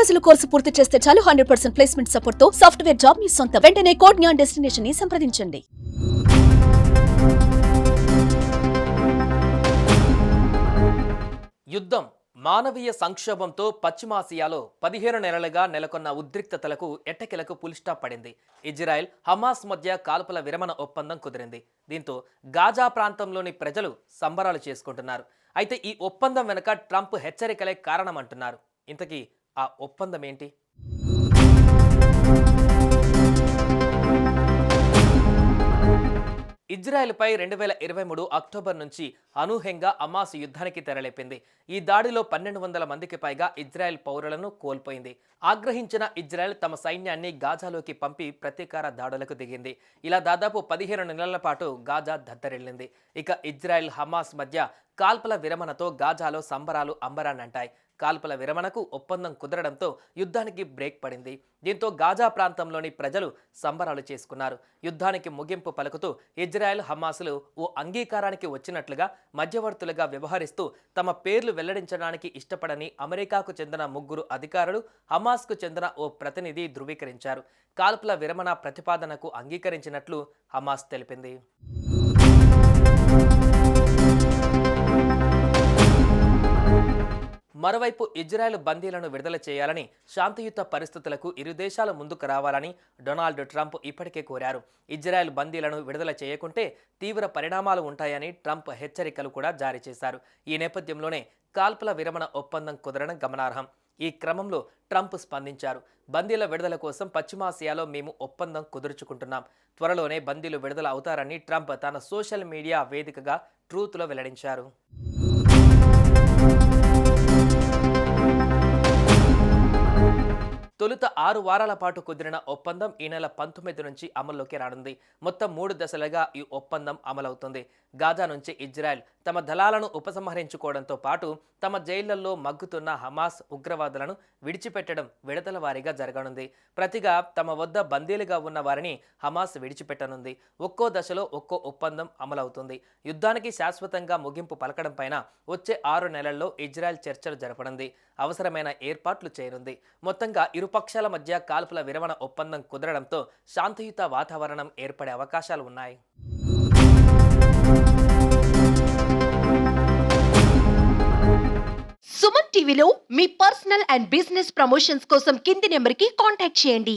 రోజుల కోర్సు పూర్తి చేస్తే చాలు హండ్రెడ్ పర్సెంట్ ప్లేస్మెంట్ సపోర్ట్తో సాఫ్ట్వేర్ జాబ్ మీ సొంత. వెంటనే కోడ్ న్యాన్ డెస్టినేషన్ని సంప్రదించండి. యుద్ధం మానవీయ సంక్షోభంతో పశ్చిమాసియాలో పదిహేను నెలలుగా నెలకొన్న ఉద్రిక్తతలకు ఎట్టకెలకు పులిస్టాప్ పడింది. ఇజ్రాయెల్ హమాస్ మధ్య కాల్పుల విరమణ ఒప్పందం కుదిరింది. దీంతో గాజా ప్రాంతంలోని ప్రజలు సంబరాలు చేసుకుంటున్నారు. అయితే ఈ ఒప్పందం వెనుక ట్రంప్ హెచ్చరికలే కారణమంటున్నారు. ఇంతకీ ఆ ఒప్పందం ఏంటి? ఇజ్రాయెల్పై రెండు వేల ఇరవై మూడు అక్టోబర్ నుంచి అనూహ్యంగా అమాస్ యుద్ధానికి తెరలేపింది. ఈ దాడిలో పన్నెండు వందల మందికి పైగా ఇజ్రాయెల్ పౌరులను కోల్పోయింది. ఆగ్రహించిన ఇజ్రాయెల్ తమ సైన్యాన్ని గాజాలోకి పంపి ప్రతీకార దాడులకు దిగింది. ఇలా దాదాపు పదిహేను నెలల పాటు గాజా దద్దరిల్లింది. ఇక ఇజ్రాయెల్ హమాస్ మధ్య కాల్పల విరమణతో గాజాలో సంబరాలు అంబరానంటాయి కాల్పుల విరమణకు ఒప్పందం కుదరడంతో యుద్ధానికి బ్రేక్ పడింది. దీంతో గాజా ప్రాంతంలోని ప్రజలు సంబరాలు చేసుకున్నారు. యుద్ధానికి ముగింపు పలుకుతూ ఇజ్రాయెల్ హమాసులు ఓ అంగీకారానికి వచ్చినట్లుగా మధ్యవర్తులుగా వ్యవహరిస్తూ తమ పేర్లు వెల్లడించడానికి ఇష్టపడని అమెరికాకు చెందిన ముగ్గురు అధికారులు హమాస్కు చెందిన ఓ ప్రతినిధి ధృవీకరించారు. కాల్పుల విరమణ ప్రతిపాదనకు అంగీకరించినట్లు హమాస్ తెలిపింది. మరోవైపు ఇజ్రాయెల్ బందీలను విడుదల చేయాలని శాంతియుత పరిస్థితులకు ఇరు దేశాలు ముందుకు రావాలని డొనాల్డ్ ట్రంప్ ఇప్పటికే కోరారు. ఇజ్రాయెల్ బందీలను విడుదల చేయకుంటే తీవ్ర పరిణామాలు ఉంటాయని ట్రంప్ హెచ్చరికలు కూడా జారీ చేశారు. ఈ నేపథ్యంలోనే కాల్పుల విరమణ ఒప్పందం కుదరడం గమనార్హం. ఈ క్రమంలో ట్రంప్ స్పందించారు. బందీల విడుదల కోసం పశ్చిమాసియాలో మేము ఒప్పందం కుదుర్చుకుంటున్నాం. త్వరలోనే బందీలు విడుదల అవుతారని ట్రంప్ తన సోషల్ మీడియా వేదికగా ట్రూత్లో వెల్లడించారు. తొలుత ఆరు వారాల పాటు కుదిరిన ఒప్పందం ఈ నెల పంతొమ్మిది నుంచి అమల్లోకి రానుంది. మొత్తం మూడు దశలుగా ఈ ఒప్పందం అమలవుతుంది. గాజా నుంచి ఇజ్రాయెల్ తమ దళాలను ఉపసంహరించుకోవడంతో పాటు తమ జైళ్ళలో మగ్గుతున్న హమాస్ ఉగ్రవాదులను విడిచిపెట్టడం విడతల వారీగా జరగనుంది. ప్రతిగా తమ వద్ద బందీలుగా ఉన్న వారిని హమాస్ విడిచిపెట్టనుంది. ఒక్కో దశలో ఒక్కో ఒప్పందం అమలవుతుంది. యుద్ధానికి శాశ్వతంగా ముగింపు పలకడం పైన వచ్చే ఆరు నెలల్లో ఇజ్రాయెల్ చర్చలు జరపనుంది. అవసరమైన ఏర్పాట్లు చేయనుంది. మొత్తంగా పక్షాల మధ్య కాల్పుల విరమణ ఒప్పందం కుదరడంతో శాంతియుత వాతావరణం ఏర్పడే అవకాశాలు ఉన్నాయి. సుమన్ టీవీలో మీ పర్సనల్ అండ్ బిజినెస్ ప్రమోషన్స్ కోసం కింది నెంబర్కి కాంటాక్ట్ చేయండి.